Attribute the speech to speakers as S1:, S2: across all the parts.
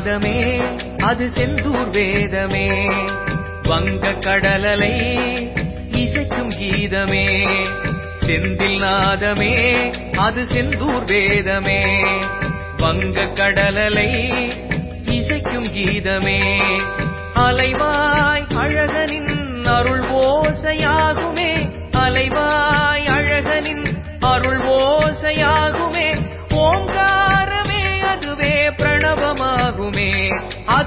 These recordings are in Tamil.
S1: செந்தில் அது செந்தூர் வேதமே. வங்க கடலலை இசைக்கும் கீதமே. செந்தில் நாதமே அது செந்தூர் வேதமே. வங்க கடலலை இசைக்கும் கீதமே. அலைவாய் அழகனின் அருள் ஓசையாகுமே. அலைவாய்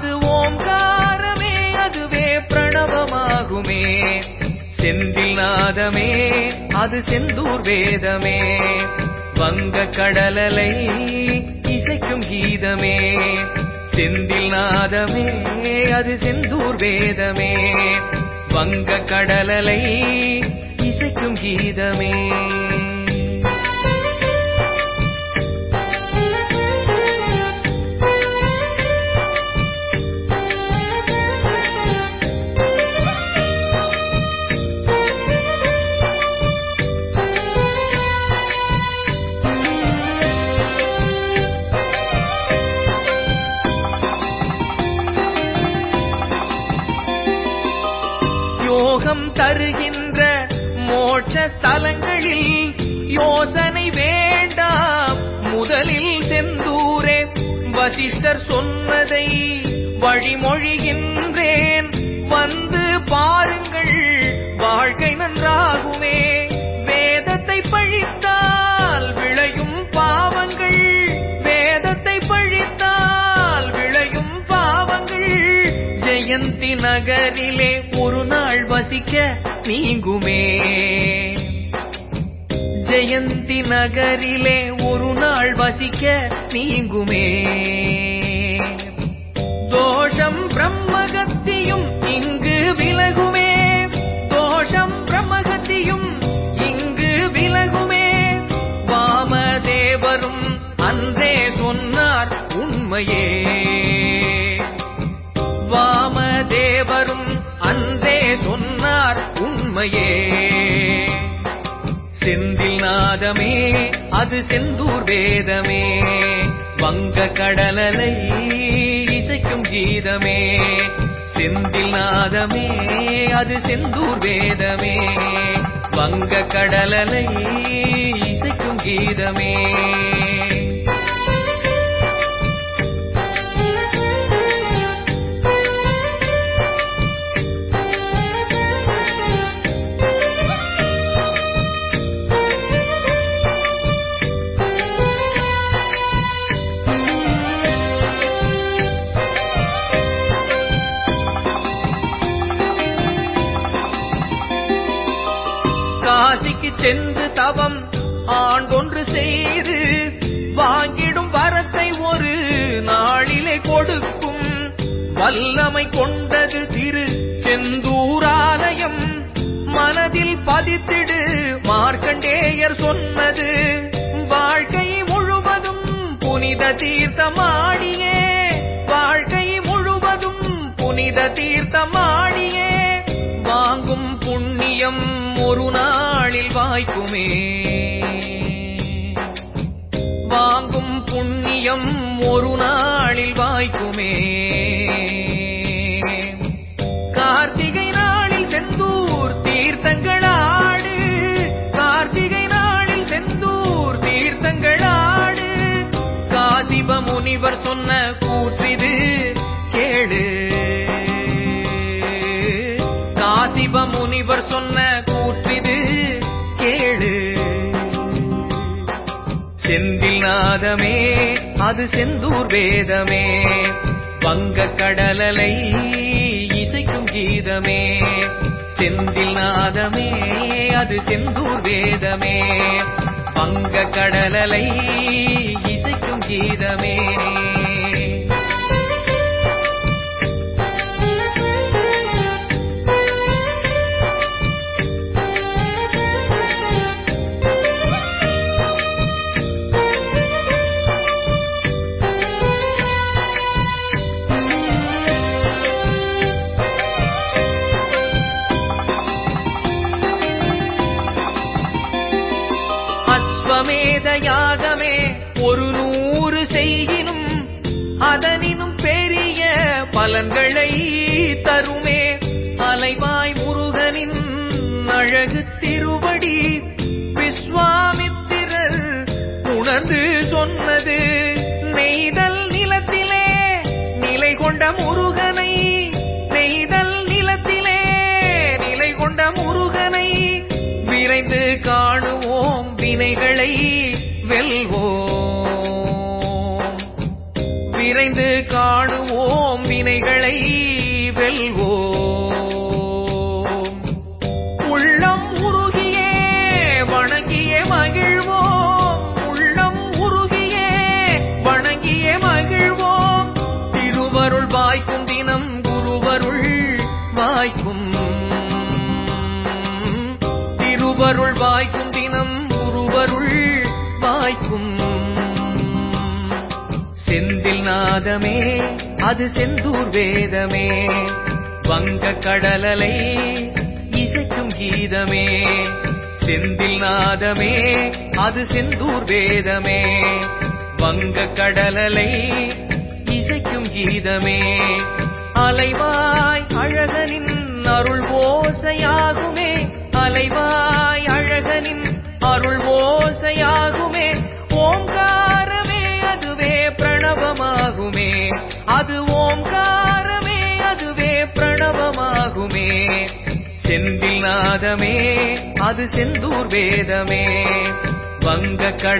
S1: அது ஓங்காரமே அதுவே பிரணவமாகுமே. செந்தில் நாதமே அது செந்தூர் வேதமே. வங்க கடலலை இசைக்கும் கீதமே. செந்தில் நாதமே அது செந்தூர் வேதமே. வங்க கடலலை இசைக்கும் கீதமே. யோகம் தருகின்ற மோட்ச ஸ்தலங்களில் யோசனை வேண்டாம். முதலில் செந்தூரே வசிஷ்டர் சொன்னதை வழிமொழிகின்றேன். வந்து பாருங்கள் வாழ்க்கை நன்றாகுமே. ஜெயந்தி நகரிலே ஒரு நாள் வசிக்க நீங்குமே. ஜெயந்தி நகரிலே ஒரு நாள் வசிக்க நீங்குமே. தோஷம் பிரம்மகத்தியும் இங்கு விலகுமே. தோஷம் பிரம்மகத்தியும் இங்கு விலகுமே. வாமதேவரும் அன்றே சொன்னார் உண்மையே. நாதமே அது செந்தூர் வேதமே. வங்க கடலலை இசைக்கும் கீதமே. செந்தில் நாதமே அது செந்தூர் வேதமே. வங்க கடலலை இசைக்கும் கீதமே. காசிக்கு சென்று தவம் ஆண்டொன்று செய்து வாங்கிடும் வரத்தை ஒரு நாளிலே கொடுக்கும். வல்லமை கொண்டது திரு செந்தூராலயம் மனதில் பதித்திடு மார்க்கண்டேயர் சொன்னது. வாழ்க்கை முழுவதும் புனித தீர்த்தமாடியே வாழ்க்கை முழுவதும் புனித தீர்த்தமாடியே. புண்ணியம் ஒரு நாளில் வாய்க்குமே. வாங்கும் புண்ணியம் ஒரு நாளில் வாய்க்குமே. கார்த்திகை நாளில் செந்தூர் தீர்த்தங்களாடு கார்த்திகை நாளில் செந்தூர் தீர்த்தங்களாடு. காசிப முனிவர் சொன்ன கூற்றிது அது செந்தூர் வேதமே. வங்க கடலலை இசைக்கும் கீதமே. செந்தில் நாதமே அது செந்தூர் வேதமே. வங்க கடலலை இசைக்கும் கீதமே. வேதயாகமே யாகமே ஒரு நூறு செய்கினும் அதனினும் பெரிய பலன்களை தருமே. அலைவாய் முருகனின் அழகு திருவடி விஸ்வாமித்திரர் உணர்ந்து சொன்னது நெய்தல் நிலத்திலே நிலை கொண்ட முருகனை நெய்தல் நிலத்திலே நிலை கொண்ட முருகன் வினைகளை வெல்வோம். விரைந்து காணுவோம் வினைகளை வெல்வோம். உள்ளம் உருகியே வணங்கிய மகிழ்வோம். உள்ளம் உருகியே வணங்கிய மகிழ்வோம். திருவருள் வாய்க்கும் தினம் குருவருள் வாய்க்கும். திருவருள் வாய்க்கும் குருவருள் வாய்க்கும். செந்தில் நாதமே அது செந்தூர் வேதமே. வங்க கடலலை இசைக்கும் கீதமே. செந்தில் நாதமே அது செந்தூர் வேதமே. வங்க கடலலை இசைக்கும் கீதமே. அலைவாய் அழகனின் அருள் ஓசையாகுமே. அலைவாய் அழகனின் அருள் ஓசையாகுமே. ஓம்காரமே அதுவே பிரணவமாகுமே. அது ஓம்காரமே அதுவே பிரணவமாகுமே. செந்தில் நாதமே அது செந்தூர் வேதமே. வங்க கட